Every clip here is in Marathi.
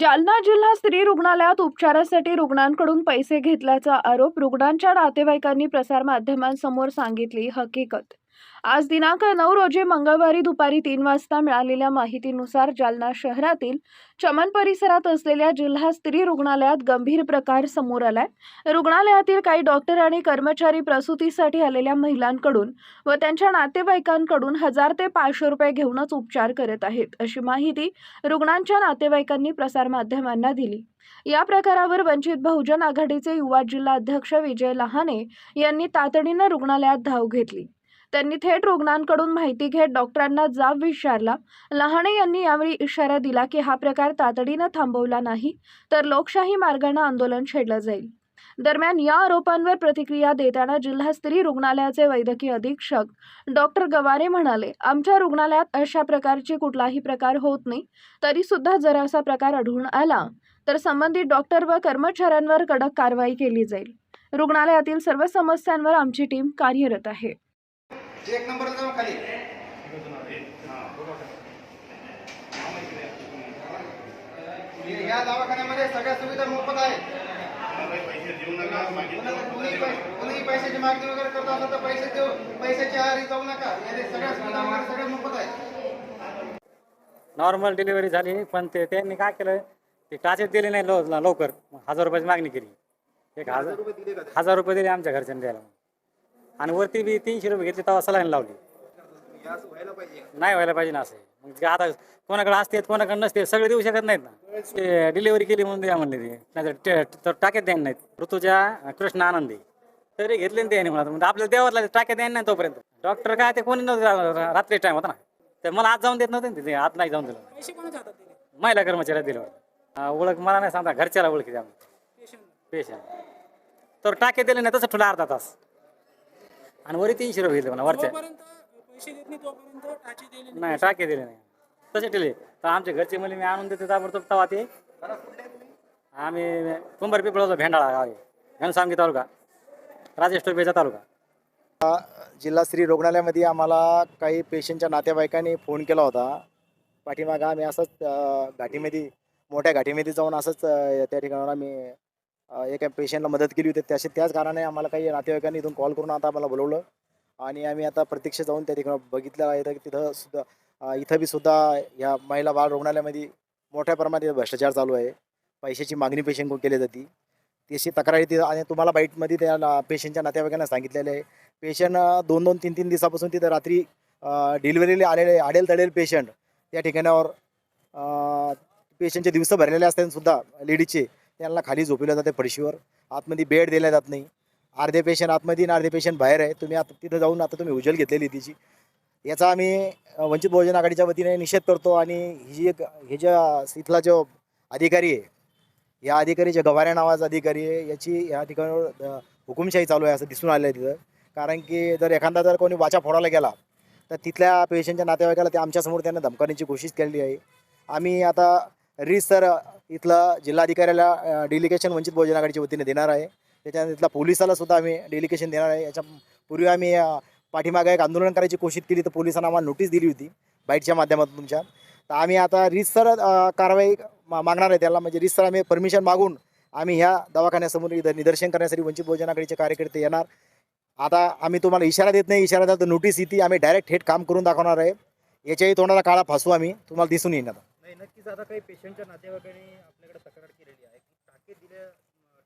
जालना जिल्हा स्त्री रुग्णालयात उपचारासाठी रुग्णांकडून पैसे घेतल्याचा आरोप रुग्णांच्या नातेवाईकांनी प्रसारमाध्यमांसमोर सांगितली हकीकत. आज दिनांक नऊ रोजी मंगळवारी दुपारी तीन वाजता मिळालेल्या माहितीनुसार जालना शहरातील चमन परिसरात असलेल्या जिल्हा स्त्री रुग्णालयात गंभीर प्रकार समोर आलाय. रुग्णालयातील काही डॉक्टर आणि कर्मचारी प्रसूतीसाठी आलेल्या महिलांकडून व त्यांच्या नातेवाईकांकडून हजार ते पाचशे रुपये घेऊनच उपचार करत आहेत अशी माहिती रुग्णांच्या नातेवाईकांनी प्रसारमाध्यमांना दिली. या प्रकारावर वंचित बहुजन आघाडीचे युवा जिल्हा अध्यक्ष विजय लहाने यांनी तातडीनं रुग्णालयात धाव घेतली. त्यांनी थेट रुग्णांकडून माहिती घेत डॉक्टरांना जाब विचारला. लहाणे यांनी यावेळी इशारा दिला की हा प्रकार तातडीनं थांबवला नाही तर लोकशाही मार्गानं आंदोलन छेडलं जाईल. दरम्यान या आरोपांवर प्रतिक्रिया देताना जिल्हा स्त्री रुग्णालयाचे वैद्यकीय अधीक्षक डॉक्टर गवारे म्हणाले आमच्या रुग्णालयात अशा प्रकारचे कुठलाही प्रकार होत नाही तरी सुद्धा जर असा प्रकार आढळून आला तर संबंधित डॉक्टर व कर्मचाऱ्यांवर कडक कारवाई केली जाईल. रुग्णालयातील सर्व समस्यांवर आमची टीम कार्यरत आहे. एक खाली. या दवाखान्यामध्ये सगळ्या सुविधा मोफत आहेत. कोणीही पैशाची मागणी वगैरे करत असेल तर पैसे देऊ. पैशाची आहारी जाऊ नका. याचे सगळ्या सुविधा वगैरे सगळ्या मोफत आहेत. नॉर्मल डिलिव्हरी झाली पण ते त्यांनी काय केलं? ते टाचेच दिले नाही लव लवकर. हजार रुपयाची मागणी केली. एक हजार हजार रुपये दिले आमच्या घरच्यांनी द्यायला. आणि वरती बी तीनशे रुपये घेतले तेव्हा सलाईन लावली. नाही व्हायला पाहिजे ना असं. मग ते आता कोणाकडे असते कोणाकडे नसते सगळे देऊ शकत नाहीत ना. ते डिलिव्हरी केली म्हणून द्या म्हणले ते. नाही तर टाक्यात द्यायला नाहीत. ऋतूच्या कृष्ण आनंदी. तरी घेतले ना त्याने म्हणा म्हणजे आपल्याला देवाला टाक्यात द्यायला नाही तोपर्यंत. डॉक्टर काय ते कोणी नव्हतं रात्री टाइम होता ना. तर मला आज जाऊन देत नव्हते ना ते. आज नाही जाऊन दिलं. महिला कर्मचाऱ्या दिलं ओळख मला नाही सांगता. घरच्याला ओळखी द्या पेशंट. तर टाके दिले नाही तसं ठुला अर्धा तास. आणि वरी तीनशे रुपये घेतले मला वरच्या. पैसे देत नाही तोपर्यंत टाची दिले नाही. टाके दिले नाही. तसे दिले तर आमच्या घरचे मुली मी आणून देते ताबडतोब तवा ते. आम्ही कुंभार पिपळाचा भेंडाळा गाव आहे घनसामगी तालुका राजेश टोपेचा तालुका. जिल्हा स्त्री रुग्णालयामध्ये आम्हाला काही पेशंटच्या नातेवाईकांनी फोन केला होता. पाठीमागं आम्ही असंच अ, घाटीमध्ये मोठ्या घाटीमध्ये जाऊन असंच अ, त्या ठिकाणावर आम्ही एका पेशंटला मदत केली होती. त्याशी त्याच कारणाने आम्हाला काही नातेवाईकांनी इथून कॉल करून आता आम्हाला बोलवलं. आणि आम्ही आता प्रत्यक्ष जाऊन त्या ठिकाणी बघितलं आहे. तर तिथं सुद्धा इथं बी सुद्धा ह्या महिला बाळ रुग्णालयामध्ये मोठ्या प्रमाणात भ्रष्टाचार चालू आहे. पैशाची मागणी पेशंट केली जाते. तशी तक्रारी ती आणि तुम्हाला बाईटमध्ये त्या पेशंटच्या नातेवाईकांना सांगितलेलं आहे. पेशंट दोन दोन तीन तीन दिवसापासून तिथं रात्री डिलिव्हरीला आलेले आडेल तडेल पेशंट त्या ठिकाणावर पेशंटचे दिवस भरलेले असतात सुद्धा लेडीजचे त्यांना खाली झोपवलं जाते फडशीवर आतमध्ये बेड दिला जात नाही. अर्धे पेशंट आतमध्ये आणि अर्धे पेशंट बाहेर आहे. तुम्ही आता तिथं जाऊन आता तुम्ही उजल घेतलेली तिची. याचा आम्ही वंचित बहुजन आघाडीच्या वतीने निषेध करतो आणि ही जी एक हे ज्या इथला जो अधिकारी आहे या जे गवाऱ्या नावाचा अधिकारी आहे याची या ठिकाणावर हुकुमशाही चालू आहे असं दिसून आलं आहे तिथं. कारण की जर एखादा जर कोणी वाचा फोडायला गेला तर तिथल्या पेशंटच्या नातेवाईकाला ते आमच्यासमोर त्यांना धमकावण्याची कोशिश केलेली आहे. आम्ही आता सर इथलं जिल्हाधिकाऱ्याला डेलिगेशन वंचित बहुजन आघाडीच्या वतीने देणार आहे. त्याच्यानंतर इथला पोलिसाला सुद्धा आम्ही डेलिगेशन देणार आहे. याच्या पूर्वी आम्ही पाठीमागे एक आंदोलन करायची कोशिश केली तर पोलिसांना आम्हाला नोटीस दिली होती बाईटच्या माध्यमातून तुमच्या. तर आम्ही आता रीतसर कारवाई मा- मागणार आहे त्याला. म्हणजे रीतसर आम्ही परमिशन मागून आम्ही ह्या दवाखान्यासमोर इथं निदर्शन करण्यासाठी वंचित बहुजन आघाडीचे कार्यकर्ते येणार. आता आम्ही तुम्हाला इशारा देत नाही. इशारा द्या तर नोटीस येते आम्ही डायरेक्ट थेट काम करून दाखवणार आहे. याच्याही तोंडाला काळा फासू आम्ही. तुम्हाला दिसून येईल नक्कीच आता काही पेशंटच्या नातेवाईकांनी आपल्याकडे तक्रार केलेली आहे. की टाके दिल्या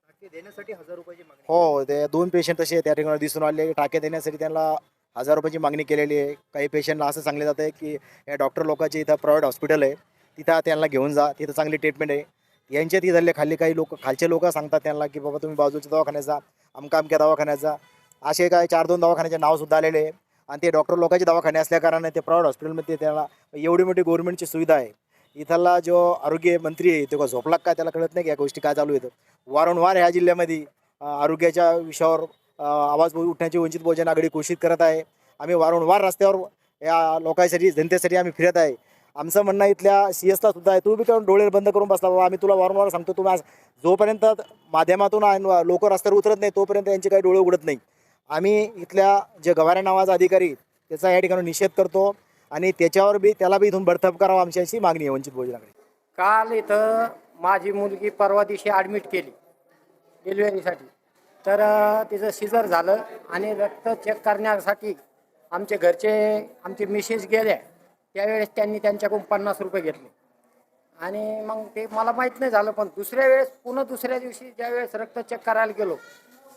टाके देण्यासाठी हजार रुपयाची मागणी हो ते दोन पेशंट तसे त्या ठिकाणी दिसून आले टाके देण्यासाठी त्यांना हजार रुपयाची मागणी केलेली आहे. काही पेशंटला असं सांगले जातं आहे की या डॉक्टर लोकांचे इथं प्रायव्हेट हॉस्पिटल आहे. तिथं त्यांना घेऊन जा. तिथं चांगली ट्रीटमेंट आहे. यांच्या तिथले खाली काही लोक खालचे लोक सांगतात त्यांना की बाबा तुम्ही बाजूच्या दवाखान्याचा अमका अमक्या दवाखान्याचा असे काय चार दोन दवाखान्याचे नावसुद्धा आलेले आहे. आणि ते डॉक्टर लोकांचे दवाखाने असल्याकारणाने ते प्रायव्हेट हॉस्पिटलमध्ये त्याला एवढी मोठी गव्हर्नमेंटची सुविधा आहे. इथला जो आरोग्य मंत्री आहे तो का? झोपला काय त्याला कळत नाही की या गोष्टी काय चालू आहेत? वारंवार ह्या जिल्ह्यामध्ये आरोग्याच्या विषयावर आवाज उठण्याची वंचित बहुजन आघाडी घोषित करत आहे. आम्ही वारंवार रस्त्यावर या लोकांसाठी जनतेसाठी आम्ही फिरत आहे. आमचं म्हणणं इथल्या सी एसला सुद्धा आहे तू बी करून डोळे बंद करून बसला बाबा आम्ही तुला वारंवार सांगतो तुम्ही आज जोपर्यंत माध्यमातून लोक रस्त्यावर उतरत नाही तोपर्यंत यांचे काही डोळे उघडत नाही. आम्ही इथल्या जे गवारे नावाचा अधिकारी त्याचा या ठिकाणी निषेध करतो. आणि त्याच्यावर बी त्याला बी इथून बडतप करावं आमची अशी मागणी आहे वंचित बहुजन काल इथं माझी मुलगी परवा दिवशी ॲडमिट केली डिलिव्हरीसाठी तर तिचं सिजर झालं आणि रक्त चेक करण्यासाठी आमचे घरचे आमचे मिसेस गेल्या त्यावेळेस त्यांनी त्यांच्याकडून पन्नास रुपये घेतले. आणि मग ते मला माहीत नाही झालं पण दुसऱ्या वेळेस पुन्हा दुसऱ्या दिवशी ज्यावेळेस रक्त चेक करायला गेलो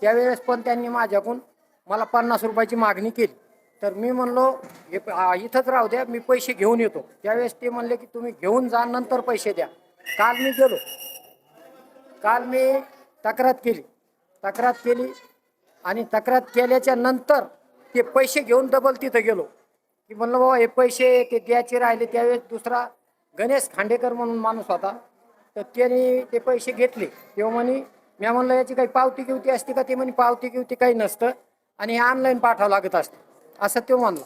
त्यावेळेस पण त्यांनी माझ्याकडून मला पन्नास रुपयाची मागणी केली. तर मी म्हणलो हे इथंच राहू द्या मी पैसे घेऊन येतो. त्यावेळेस ते म्हणले की तुम्ही घेऊन जा नंतर पैसे द्या. काल मी गेलो. काल मी तक्रार केली. तक्रार केली आणि तक्रार केल्याच्यानंतर ते पैसे घेऊन डबल तिथं गेलो. की म्हणलं बाबा हे पैसे ते द्यायचे राहिले. त्यावेळेस दुसरा गणेश खांडेकर म्हणून माणूस होता. तर त्याने ते पैसे घेतले. तेव्हा म्हणे मी म्हणलं याची काही पावती गिवती असते का? ते म्हणे पावती गिवती काही नसतं आणि हे ऑनलाईन पाठवावं लागत असतं. असं तो म्हणला.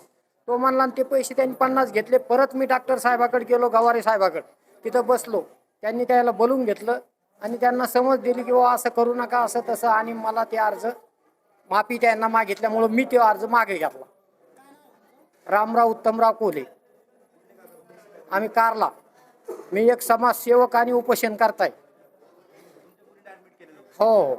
तो म्हणला आणि ते पैसे त्यांनी पन्नास घेतले. परत मी डॉक्टर साहेबाकडे गेलो गवारे साहेबाकडे. तिथं बसलो. त्यांनी त्याला बोलून घेतलं आणि त्यांना समज दिली की बाबा असं करू नका असं तसं. आणि मला ते अर्ज माफी त्यांना मागितल्यामुळं मी ते अर्ज मागे घेतला. रामराव उत्तमराव कोले. आम्ही कारला. मी एक समाजसेवक आणि उपोषण करताय हो हो.